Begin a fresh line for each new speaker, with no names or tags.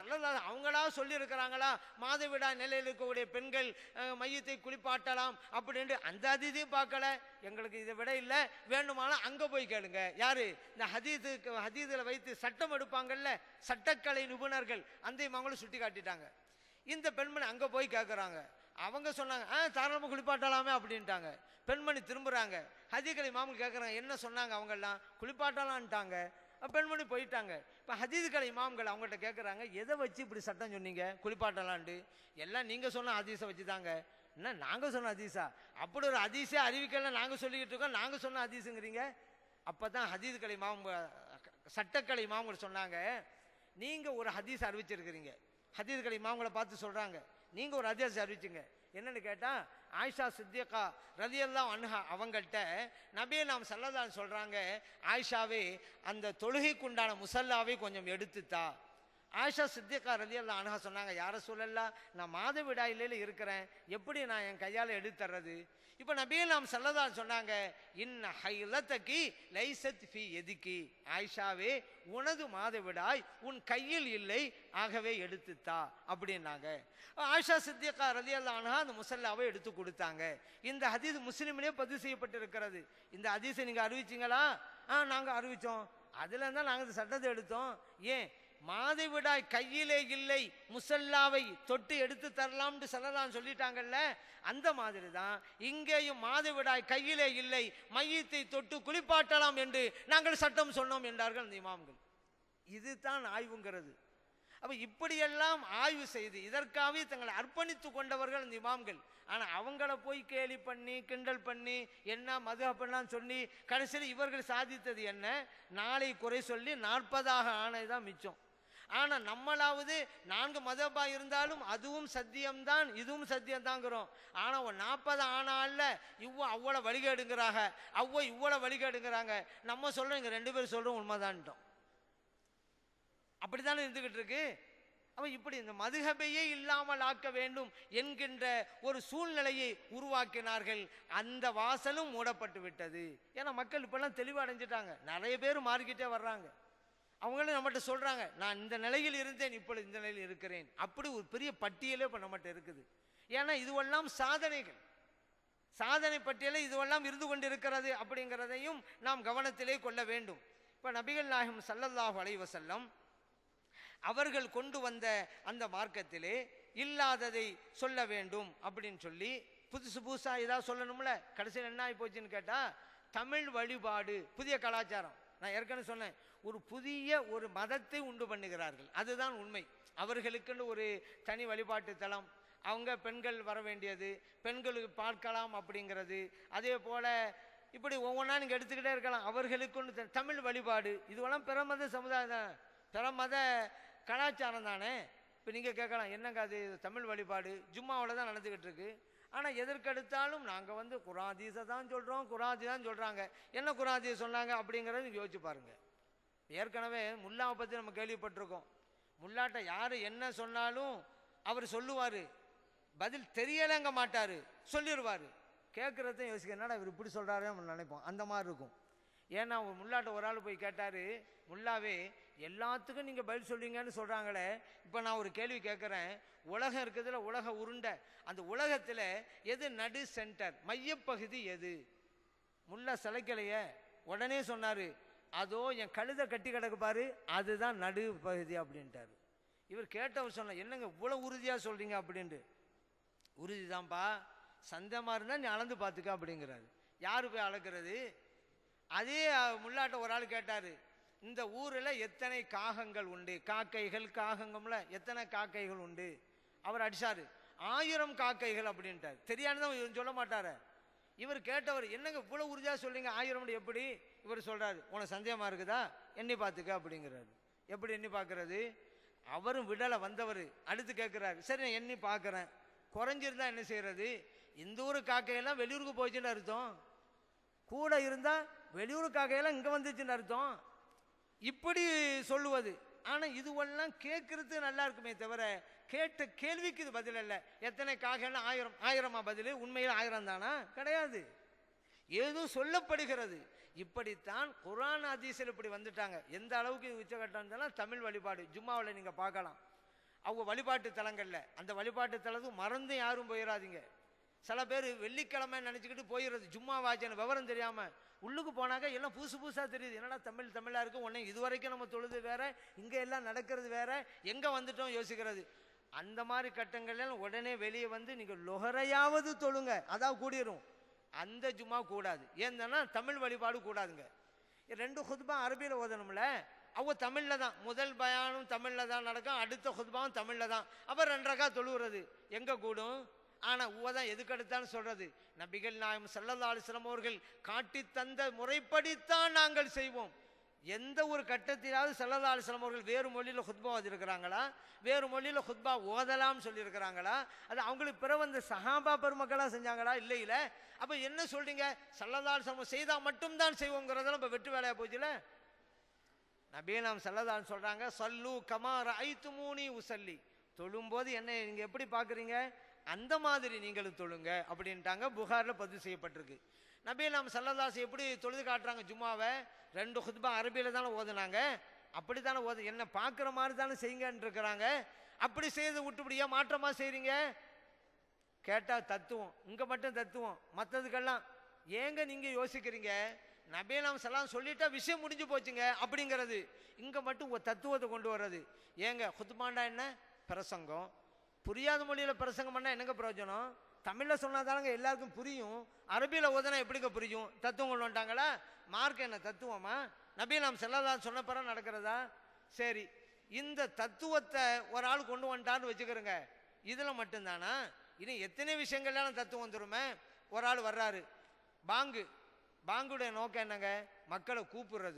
அல்லது அவங்களா சொல்லியிருக்கிறாங்களா? மாதவிடா நிலையில் இருக்கக்கூடிய பெண்கள் மையத்தை குளிப்பாட்டலாம் அப்படின்ட்டு அந்த அதிதியும் பார்க்கல. எங்களுக்கு இதை விட இல்லை. வேண்டுமானால் அங்கே போய் கேளுங்க. யாரு? இந்த ஹதீதுக்கு ஹதீதில் வைத்து சட்டம் எடுப்பாங்கல்ல? சட்டக்கலை நிபுணர்கள். அந்த மங்களும் சுட்டி காட்டிட்டாங்க. இந்த பெண்மணி அங்கே போய் கேட்குறாங்க அவங்க சொன்னாங்க ஆ தாராளமாக குளிப்பாட்டலாமே அப்படின்ட்டாங்க. பெண்மணி திரும்புகிறாங்க ஹதீகலை மாமன் கேட்குறாங்க என்ன சொன்னாங்க அவங்கெல்லாம்? குளிப்பாட்டலான்ட்டாங்க. பெண்மணி போயிட்டாங்க? இப்போ ஹதீது கலை இமாம்கள் அவங்கள்ட்ட கேட்குறாங்க எதை வச்சு இப்படி சட்டம் சொன்னீங்க? குளிப்பாட்டலான்ட்டு. எல்லாம் நீங்கள் சொன்ன ஹதீஸை வச்சு தாங்க என்ன நாங்கள் சொன்ன ஹதீஸா? அப்படி ஒரு ஹதீஸே அறிவிக்கலாம் நாங்கள் சொல்லிக்கிட்டு இருக்கோம் நாங்கள் சொன்ன ஹதீஸுங்கிறீங்க. அப்போ தான் ஹதீது இமாம் சட்டக்கலை இமாம்கள் சொன்னாங்க நீங்கள் ஒரு ஹதீஸ் அறிவிச்சிருக்கிறீங்க. ஹதீஸ் கலை இமாம்களை பார்த்து சொல்கிறாங்க நீங்கள் ஒரு ஹதீஸ் அறிவிச்சுங்க என்னன்னு கேட்டால் ஆயிஷா சித்தியக்கா ரதியெல்லாம் அன்ஹா அவங்கள்ட்ட நபியை நாம் சல்லதான் சொல்கிறாங்க ஆயிஷாவே அந்த தொழுகைக்குண்டான முசல்லாவை கொஞ்சம் எடுத்துத்தா. ஆயிஷா சித்தியக்கா அல்லா அணுகா சொன்னாங்க யாரை சொல்லலாம் நான் மாதவிடாயில இருக்கிறேன். எப்படி நான் என் கையால் எடுத்துறது இப்போ நபியே நாம் சொல்லதான் சொன்னாங்க இன்ன ஹைலத்தக்கி லைசத் ஃபி எதுக்கி. ஆயிஷாவே உனது மாதவிடாய் உன் கையில் இல்லை ஆகவே எடுத்துத்தா. அப்படின்னாங்க. ஆயிஷா சித்தியக்கா அணுகா அந்த முசல்லாவை எடுத்து கொடுத்தாங்க. இந்த ஹதீஸ் முஸ்லீம்லேயே பதிவு செய்யப்பட்டிருக்கிறது. இந்த ஹதீஸை நீங்கள் அறிவிச்சிங்களா? ஆ நாங்கள் அறிவித்தோம் அதில் இருந்தால் நாங்கள் இந்த சட்டத்தை எடுத்தோம். ஏன்? மாதவிடாய் கையிலே இல்லை முசல்லாவை தொட்டு எடுத்து தரலாம்னு சொல்லலாம் சொல்லிட்டாங்கல்ல அந்த மாதிரி தான் இங்கேயும் மாதவிடாய் கையிலே இல்லை மையத்தை தொட்டு குளிப்பாட்டலாம் என்று நாங்கள் சட்டம் சொன்னோம் என்றார்கள் அந்த இமாம்கள். இதுதான் ஆய்வுங்கிறது. அப்போ இப்படியெல்லாம் ஆய்வு செய்து இதற்காகவே தங்களை அர்ப்பணித்து கொண்டவர்கள் இந்த இமாம்கள். ஆனா அவங்கள போய் கேலி பண்ணி கிண்டல் பண்ணி என்ன மது அப்படிலாம் சொல்லி கடைசியில் இவர்கள் சாதித்தது என்ன? நாளை குறை சொல்லி நாற்பதாக ஆனதுதான் மிச்சம். ஆனால் நம்மளாவது நான்கு மதப்பா இருந்தாலும் அதுவும் சத்தியம்தான் இதுவும் சத்தியம்தாங்கிறோம். ஆனால் ஒரு நாற்பது ஆனால இவ்வளோ அவ்வளோ வழிகேடுங்கிறாங்க. அவ்வளோ இவ்வளோ வழிகேடுங்கிறாங்க. நம்ம சொல்கிறோம் இங்கே ரெண்டு பேரும் சொல்கிறோம் உண்மைதான்ட்டோம். அப்படித்தானே இருந்துக்கிட்டு இருக்கு? அப்ப இப்படி இந்த மதுகபையே இல்லாமல் ஆக்க வேண்டும் என்கின்ற ஒரு சூழ்நிலையை உருவாக்கினார்கள். அந்த வாசலும் மூடப்பட்டு விட்டது ஏன்னா மக்கள் இப்பெல்லாம் தெளிவு அடைஞ்சிட்டாங்க நிறைய பேர் மாறிக்கிட்டே வர்றாங்க. அவங்களும் நம்மகிட்ட சொல்கிறாங்க நான் இந்த நிலையில் இருந்தேன் இப்பொழுது இந்த நிலையில் இருக்கிறேன். அப்படி ஒரு பெரிய பட்டியலே இப்போ நம்மகிட்ட இருக்குது. ஏன்னா இதுவெல்லாம் சாதனைகள். சாதனை பட்டியலில் இதுவெல்லாம் இருந்து கொண்டிருக்கிறது அப்படிங்கிறதையும் நாம் கவனத்திலே கொள்ள வேண்டும். இப்போ நபிகள் நாயகம் சல்லல்லாஹு அலைஹி செல்லம் அவர்கள் கொண்டு வந்த அந்த மார்க்கத்திலே இல்லாததை சொல்ல வேண்டும் அப்படின்னு சொல்லி புதுசு புதுசாக ஏதாவது சொல்லணும்ல? கடைசியில் என்ன ஆகி போச்சுன்னு கேட்டால் தமிழ் வழிபாடு புதிய கலாச்சாரம். நான் ஏற்கனவே சொன்னேன் ஒரு புதிய ஒரு மதத்தை உண்டு பண்ணுகிறார்கள். அதுதான் உண்மை. அவர்களுக்குன்னு ஒரு தனி வழிபாட்டு தலம் அவங்க பெண்கள் வர வேண்டியது பெண்களுக்கு பார்க்கலாம் அப்படிங்கிறது. அதே போல் இப்படி ஒவ்வொன்றா நீங்கள் எடுத்துக்கிட்டே இருக்கலாம். அவர்களுக்குன்னு த- தமிழ் வழிபாடு இதுவெல்லாம் பிறமத சமுதாயம் தான். பிறமத கலாச்சாரம் தானே? இப்போ நீங்கள் கேட்கலாம் என்னங்க அது தமிழ் வழிபாடு? ஜும்மாவில் தான் நடந்துக்கிட்டு இருக்கு. ஆனால் எதற்கெடுத்தாலும் நாங்கள் வந்து குராதீஸை தான் சொல்கிறோம் குராதி தான் சொல்கிறாங்க என்ன குராதீஸ் சொன்னாங்க அப்படிங்கிறத யோசிச்சு பாருங்க. ஏற்கனவே முல்லாவை பற்றி நம்ம கேள்விப்பட்டிருக்கோம். முல்லாட்ட யார் என்ன சொன்னாலும் அவர் சொல்லுவார். பதில் தெரியலைங்க மாட்டார். சொல்லிடுவார் கேட்குறதையும் யோசிக்க என்னடா இவர் இப்படி சொல்கிறாரே நம்ம நினைப்போம். அந்த மாதிரி இருக்கும். ஏன்னா ஒரு முல்லாட்ட ஒரு ஆள் போய் கேட்டார் முல்லாவே எல்லாத்துக்கும் நீங்கள் பதில் சொல்லுவீங்கன்னு சொல்கிறாங்களே இப்போ நான் ஒரு கேள்வி கேட்குறேன் உலகம் இருக்கிறதுல உலக உருண்டை. அந்த உலகத்தில் எது நடு சென்டர் மையப்பகுதி எது? முல்லா சிலைக்கலையே உடனே சொன்னார் அதோ என் கழுதை கட்டி கிடக்கு பாரு அதுதான் நடு பகுதி அப்படின்ட்டாரு. இவர் கேட்டவர் சொன்ன என்னங்க இவ்வளோ உறுதியாக சொல்கிறீங்க அப்படின்ட்டு. உறுதிதான்ப்பா சந்தமாக இருந்தால் நீ அளந்து பார்த்துக்க அப்படிங்கிறாரு. யார் போய் அளக்கிறது? அதே முள்ளாட்ட ஒரு ஆள் கேட்டார். இந்த ஊரில் எத்தனை காகங்கள் உண்டு? காக்கைகள் காகங்கம்ல எத்தனை காக்கைகள் உண்டு? அவர் அடிச்சாரு. ஆயிரம் காக்கைகள் அப்படின்ட்டார். தெரியாதுதான் இவர் சொல்ல மாட்டார. இவர் கேட்டவர் என்னங்க இவ்வளோ உறுதியாக சொல்கிறீங்க ஆயிரம் எப்படி? இவர் சொல்கிறார் உனக்கு சந்தேகமாக இருக்குதா? எண்ணி பார்த்துக்க அப்படிங்கிறாரு. எப்படி எண்ணி பார்க்கறது? அவரும் விடலை வந்தவர். அடுத்து கேட்குறாரு சரி நான் எண்ணி பார்க்குறேன். குறைஞ்சிருந்தா என்ன செய்கிறது இந்த ஊர் காக்கையெல்லாம் வெளியூருக்கு போச்சுன்னு அர்த்தம். கூட இருந்தால் வெளியூர் காக்கையெல்லாம் இங்கே வந்துச்சுன்னு அர்த்தம். இப்படி சொல்லுவது. ஆனால் இதுவெல்லாம் கேட்குறது நல்லா இருக்குமே தவிர கேட்ட கேள்விக்கு இது பதில் இல்லை எத்தனை காகைன்னா ஆயிரம் ஆயிரமா பதில்? உண்மையில் ஆயிரம் தானா? கிடையாது. ஏதோ சொல்லப்படுகிறது. இப்படித்தான் குரான் அதிசல் இப்படி வந்துட்டாங்க. எந்த அளவுக்கு உச்சகட்டம் இருந்தாலும் தமிழ் வழிபாடு. ஜும்மாவில் நீங்கள் பார்க்கலாம். அவங்க வழிபாட்டு தலங்களில். அந்த வழிபாட்டு தலத்துக்கு மறந்து யாரும் போயிடாதீங்க சில பேர் வெள்ளிக்கிழமை நினச்சிக்கிட்டு போயிடுறது ஜும்மா வாஜன் விவரம் தெரியாமல் உள்ளுக்கு போனாக்க எல்லாம் புதுசு புதுசாக தெரியுது. என்னடா தமிழ் தமிழாக இருக்கும்? உடனே இது வரைக்கும் நம்ம தொழுது வேற இங்கே எல்லாம் நடக்கிறது வேற எங்கே வந்துட்டோம் யோசிக்கிறது. அந்த மாதிரி கட்டங்கள்லாம் உடனே வெளியே வந்து நீங்கள் லொகரையாவது தொழுங்க. அதான் கூடிரும். அந்த ஜும்மா கூடாது. ஏன்னா தமிழ் வழிபாடு கூடாதுங்க. ரெண்டு ஹுத்பா அரபியில் ஓதணும்ல? அவங்க தமிழில் தான். முதல் பயானும் தமிழில் தான் நடக்கும். அடுத்த ஹுத்பாவும் தமிழில் தான். அப்போ ரெண்டரைக்கா தொழுகிறது எங்கே கூடும்? ஆனால் உவ தான் எதுக்கு எடுத்தான்னு சொல்றது. நபிகள் நாயம் சல்லல்லா அலிஸ்லாம் அவர்கள் காட்டி தந்த முறைப்படித்தான் நாங்கள் செய்வோம். எந்த ஒரு கட்டத்திலாவது சல்லதா அலிஸ்லாம் அவர்கள் வேறு மொழியில் ஹுத்பா ஓதிருக்கிறாங்களா வேறு மொழியில் ஹுத்பா ஓதலாம்னு சொல்லியிருக்கிறாங்களா? அது அவங்களுக்கு பிற வந்த சஹாபா பெருமக்களாக செஞ்சாங்களா? இல்லை இல்லை அப்போ என்ன சொல்கிறீங்க சல்லதா அலிஸ்லாம் செய்தால் மட்டும்தான் செய்வோங்கிறதெல்லாம் இப்போ வெட்டு வேலையாக போச்சுல? நபீனாம் சல்லதான் சொல்கிறாங்க சல்லு கமார் ஐத்து மூனி உசல்லி தொழும்போது என்ன நீங்கள் எப்படி பார்க்குறீங்க அந்த மாதிரி நீங்களும் தொழுங்க அப்படின்ட்டாங்க. புகாரில் பதிவு செய்யப்பட்டிருக்கு. நபீலாம் சல்லதாஸ் எப்படி தொழுது காட்டுறாங்க? ஜும்மாவை ரெண்டு ஹுத்பா அரபியில் தானே ஓதுனாங்க. அப்படி தானே ஓது என்ன பார்க்குற மாதிரி தானே செய்யுங்கன்னு இருக்கிறாங்க. அப்படி செய்து விட்டுபடியா மாற்றமாக செய்கிறீங்க கேட்டால் தத்துவம். இங்கே மட்டும் தத்துவம். மற்றதுக்கெல்லாம் ஏங்க நீங்கள் யோசிக்கிறீங்க? நபீலாம் சலாம் சொல்லிட்டா விஷயம் முடிஞ்சு போச்சுங்க அப்படிங்கிறது. இங்கே மட்டும் ஒரு தத்துவத்தை கொண்டு வர்றது. ஏங்க ஹுத்மாண்டா என்ன? பிரசங்கம். புரியாத மொழியில் பிரசங்கம் பண்ணால் என்னங்க பிரயோஜனம்? தமிழில் சொன்னாதானங்க எல்லாருக்கும் புரியும். அரபியில் ஓதனா எப்படிங்க புரியும்? தத்துவம் கொண்டு வந்துட்டாங்களா? மார்க் என்ன தத்துவமா? நபீலாம் செல்லதான் சொன்ன பிறகு நடக்கிறதா? சரி. இந்த தத்துவத்தை ஒரு ஆள் கொண்டு வந்துட்டான்னு வச்சுக்கிறோங்க இதில் மட்டும்தானா? இனி எத்தனை விஷயங்கள்லாம் தத்துவம் வந்துருமே? ஒரு ஆள் வர்றாரு. பாங்கு. பாங்குடைய நோக்கம் என்னங்க? மக்களை கூப்பிடுறது.